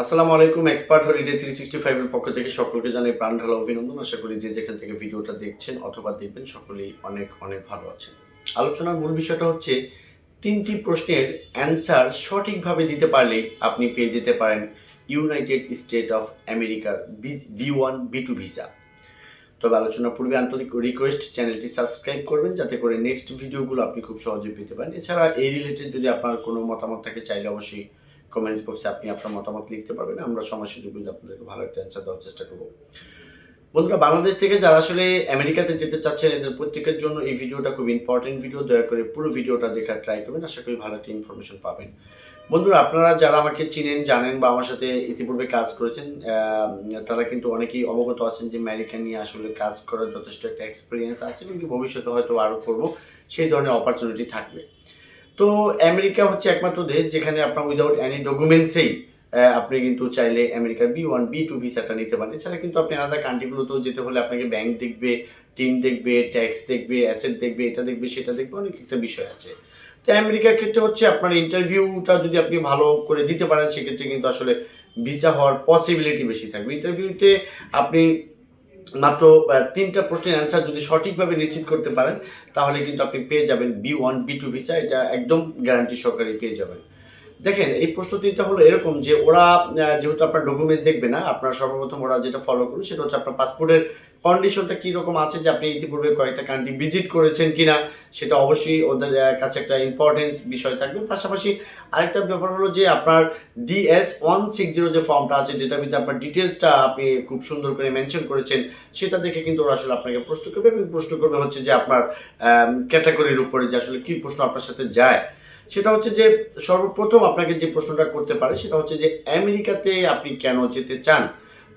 আসসালামু আলাইকুম, expert holiday three sixty ফাইভের পক্ষ থেকে সকলকে জানাই প্রাণ ঢালা অভিনন্দন। আশা করি যে যেখান থেকে ভিডিওটা দেখছেন অথবা দেখবেন, সকলেই অনেক অনেক ভালো আছেন। আলোচনার মূল বিষয়টা হচ্ছে, তিনটি প্রশ্নের অ্যান্সার সঠিকভাবে দিতে পারলে আপনি পেয়ে যেতে পারেন ইউনাইটেড স্টেট অফ আমেরিকার B one B two visa তবে আলোচনার পূর্বে আন্তরিক রিকোয়েস্ট চ্যানেলটি সাবস্ক্রাইব করবেন, যাতে করে নেক্সট ভিডিওগুলো আপনি খুব সহজে পেতে পারেন। এছাড়া এই রিলেটেড যদি আপনার কোনো মতামত থাকে, চাইলে অবশ্যই কমেন্টস বক্সে আপনি আপনার মতামত লিখতে পারবেন। আমরা সময় সুযোগ বুঝে আপনাদেরকে ভালো একটা অ্যান্সার দেওয়ার চেষ্টা করব। বন্ধুরা, বাংলাদেশ থেকে যারা আসলে আমেরিকাতে যেতে চাচ্ছেন, এদের প্রত্যেকের জন্য এই ভিডিওটা খুব ইম্পর্টেন্ট ভিডিও দয়া করে পুরো ভিডিওটা দেখার ট্রাই করবেন। আশা করি ভালো একটা ইনফরমেশন পাবেন। বন্ধুরা, আপনারা যারা আমাকে চিনেন, জানেন বা আমার সাথে ইতিপূর্বে কাজ করেছেন তারা কিন্তু অনেকেই অবগত আছেন যে আমেরিকা নিয়ে আসলে কাজ করার যথেষ্ট একটা এক্সপিরিয়েন্স আছে এবং ভবিষ্যতে হয়তো আরও করব। সেই ধরনের অপরচুনিটি থাকবে। তো আমেরিকা হচ্ছে একমাত্র দেশ যেখানে আপনার উইদাউট এনি ডকুমেন্টসেই আপনি কিন্তু চাইলে আমেরিকার বি ওয়ান বি টু ভিসাটা নিতে পারেন। এছাড়া কিন্তু আপনি আলাদা কান্ট্রিগুলোতেও যেতে হলে আপনাকে ব্যাংক দেখবে টিম দেখবে ট্যাক্স দেখবে অ্যাসেট দেখবে, এটা দেখবে, সেটা দেখবে, অনেক একটা বিষয় আছে। তো আমেরিকার ক্ষেত্রে হচ্ছে আপনার ইন্টারভিউটা যদি আপনি ভালো করে দিতে পারেন, সেক্ষেত্রে কিন্তু আসলে ভিসা হওয়ার পসিবিলিটি বেশি থাকবে। ইন্টারভিউতে আপনি মাত্র তিনটা প্রশ্নের অ্যান্সার যদি সঠিকভাবে নিশ্চিত করতে পারেন, তাহলে কিন্তু আপনি পেয়ে যাবেন B one B two visa এটা একদম গ্যারান্টি সহকারে পেয়ে যাবেন। দেখেন, এই প্রশ্ন তিনটা হলো এরকম যে ওরা যেহেতু আপনার ডকুমেন্টস দেখবে না, আপনার সর্বপ্রথম ওরা যেটা ফলো করবে সেটা হচ্ছে আপনার পাসপোর্টের কন্ডিশনটা কীরকম আছে যে আপনি ইতিপূর্বে কয়েকটা কান্ট্রি ভিজিট করেছেন কিনা, সেটা অবশ্যই ওদের কাছে একটা ইম্পর্টেন্স বিষয় থাকবে। পাশাপাশি আরেকটা ব্যাপার হলো যে আপনার ডিএস ওয়ান সিক্স জিরো যে ফর্মটা আছে যেটা ভিতরে আপনার ডিটেলসটা আপনি খুব সুন্দর করে মেনশন করেছেন, সেটা দেখে কিন্তু ওরা আসলে আপনাকে প্রশ্ন করবে এবং প্রশ্ন করবে হচ্ছে যে আপনার ক্যাটাগরির উপরে যে আসলে কী প্রশ্ন আপনার সাথে যায়। সেটা হচ্ছে যে সর্বপ্রথম আপনাকে যে প্রশ্নটা করতে পারে সেটা হচ্ছে যে আমেরিকাতে আপনি কেন যেতে চান?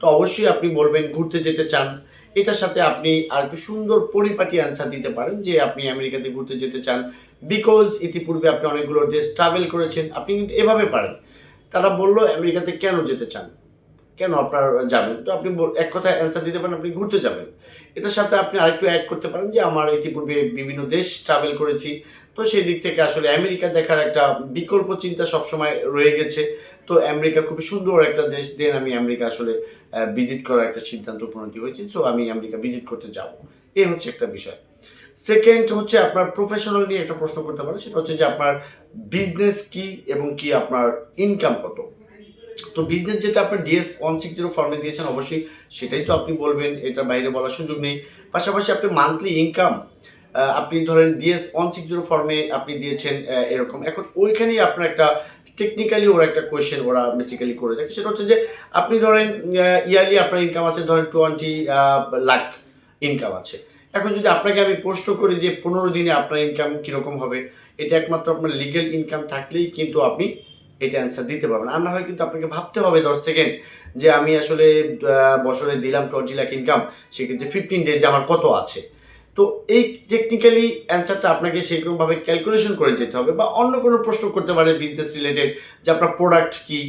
তো অবশ্যই আপনি বলবেন ঘুরতে যেতে চান। এটার সাথে আপনি আর একটু সুন্দর পরিপাটি অ্যান্সার দিতে পারেন যে আপনি আমেরিকাতে ঘুরতে যেতে চান। বিকজ ইতিপূর্বে আপনি অনেকগুলো দেশ ট্রাভেল করেছেন, আপনি কিন্তু এভাবে পারেন। তারা বলল, আমেরিকাতে কেন যেতে চান? কেন আপনার যাবেন? তো আপনি এক কথায় অ্যান্সার দিতে পারেন, আপনি ঘুরতে যাবেন। এটার সাথে আপনি আরেকটু অ্যাড করতে পারেন যে, আমার ইতিপূর্বে বিভিন্ন দেশ ট্রাভেল করেছি তো সেই দিক থেকে আসলে আমেরিকা দেখার একটা বিকল্প চিন্তা সবসময় রয়ে গেছে। তো আমেরিকা খুবই সুন্দর একটা দেশ দেন আমি আমেরিকা আসলে ভিজিট করার একটা সিদ্ধান্ত উপনীত হয়েছি সো আমি আমেরিকা ভিজিট করতে যাব। এই হচ্ছে একটা বিষয়। সেকেন্ড হচ্ছে আপনার প্রফেশনাল নিয়ে একটা প্রশ্ন করতে পারে সেটা হচ্ছে যে আপনার বিজনেস কি এবং কি আপনার ইনকাম কত? তো বিজনেস যেটা আপনার ডিএস ওয়ান সিক্স জিরো ফর্মে দিয়েছেন, অবশ্যই সেটাই তো আপনি বলবেন। এটার বাইরে বলার সুযোগ নেই। পাশাপাশি আপনি মান্থলি ইনকাম আপনি ধরেন ডিএস ওয়ান সিক্স জিরো ফর্মে আপনি দিয়েছেন এরকম। এখন ওইখানেই আপনার একটা টেকনিক্যালি ওরা একটা কোয়েশ্চেন ওরা বেসিক্যালি করে থাকে সেটা হচ্ছে যে আপনি ধরেন ইয়ারলি আপনার ইনকাম আছে ধরেন টোয়েন্টি লাখ ইনকাম আছে। এখন যদি আপনাকে আমি প্রশ্ন করি যে পনেরো দিনে আপনার ইনকাম কীরকম হবে, এটা একমাত্র আপনার লিগেল ইনকাম থাকলেই কিন্তু আপনি এটা অ্যান্সার দিতে পারবেন। আর না হয় কিন্তু আপনাকে ভাবতে হবে দশ সেকেন্ড যে আমি আসলে বছরে দিলাম টোয়েন্টি লাখ ইনকাম সেক্ষেত্রে ফিফটিন ডেজে আমার কত আছে? তো এই টেকনিক্যালি অ্যান্সারটা আপনাকে সেরকমভাবে ক্যালকুলেশন করে যেতে হবে বা অন্য কোনো প্রশ্ন করতে পারে বিজনেস রিলেটেড যে আপনার প্রোডাক্ট কি।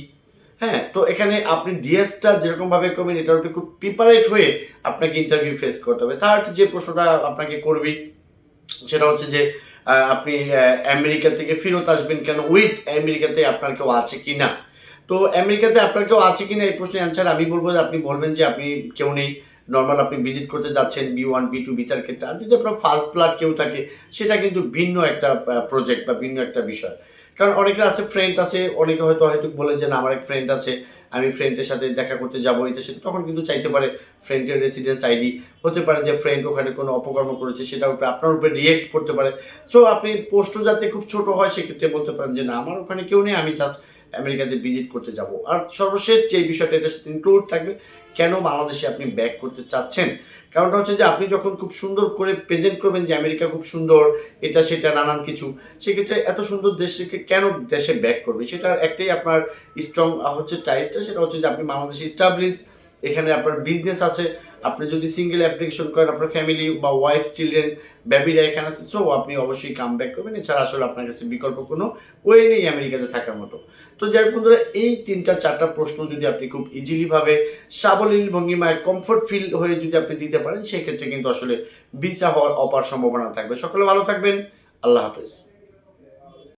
হ্যাঁ তো এখানে আপনি ডিএসটা যেরকমভাবে করবেন, এটার উপরে খুব প্রিপারেট হয়ে আপনাকে ইন্টারভিউ ফেস করতে হবে। থার্ড যে প্রশ্নটা আপনাকে করবি, সেটা হচ্ছে যে আপনি আমেরিকা থেকে ফেরত আসবেন কেন? উইথ আমেরিকাতে আপনার কেউ আছে কি না তো আমেরিকাতে আপনার কেউ আছে কি না এই প্রশ্নের অ্যান্সার আমি বলব যে, আপনি বলবেন যে আপনি কেউ নেই। নর্মাল আপনি ভিজিট করতে যাচ্ছেন বি ওয়ান বি টু ভিসার ক্ষেত্রে। আর যদি আপনার ফার্স্ট ব্লাড কেউ থাকে, সেটা কিন্তু ভিন্ন একটা প্রজেক্ট বা ভিন্ন একটা বিষয়। কারণ অনেকে আছে ফ্রেন্ড আছে, অনেকে হয়তো হয়তো বলে যে, না, আমার এক ফ্রেন্ড আছে, আমি ফ্রেন্ডের সাথে দেখা করতে যাব এটা সেটা তখন কিন্তু চাইতে পারে ফ্রেন্ডের রেসিডেন্স আইডি হতে পারে যে ফ্রেন্ড ওখানে কোনো অপকর্ম করেছে সেটার উপরে আপনার উপরে রিয়েক্ট করতে পারে। সো আপনি পোস্টও যাতে খুব ছোট হয়, সেক্ষেত্রে বলতে পারেন যে, না, আমার ওখানে কেউ নেই, আমি জাস্ট আমেরিকাতে ভিজিট করতে যাব। আর সর্বশেষ যে বিষয়টা, এটার সাথে ইনক্লুড থাকবে কেন বাংলাদেশে আপনি ব্যাক করতে চাচ্ছেন? কারণটা হচ্ছে যে আপনি যখন খুব সুন্দর করে প্রেজেন্ট করবেন যে আমেরিকা খুব সুন্দর, এটা সেটা, নানান কিছু, সেক্ষেত্রে এত সুন্দর দেশকে কেন দেশে ব্যাক করবে? সেটা একটাই আপনার স্ট্রং হচ্ছে চাইসটা সেটা হচ্ছে যে আপনি বাংলাদেশে ইস্টাবলিশ এখানে আপনার বিজনেস আছে আপনি যদি সিঙ্গেল অ্যাপ্লিকেশন করেন, আপনার ফ্যামিলি বা ওয়াইফ চিলড্রেন বেবিরা এখানে আছে সো আপনি অবশ্যই কাম ব্যাক করবেন। এছাড়া আসলে আপনার কাছে বিকল্প কোনো ওয়ে নেই আমেরিকাতে থাকার মতো। তো যাই বন্ধুরা, এই তিনটা, চারটা প্রশ্ন যদি আপনি খুব ইজিলি ভাবে সাবলীল, ভঙ্গিমায় কমফোর্ট ফিল হয়ে যদি আপনি দিতে পারেন, সেক্ষেত্রে কিন্তু আসলে ভিসা হওয়ার অপার সম্ভাবনা থাকবে। সকলে ভালো থাকবেন। আল্লাহ হাফেজ।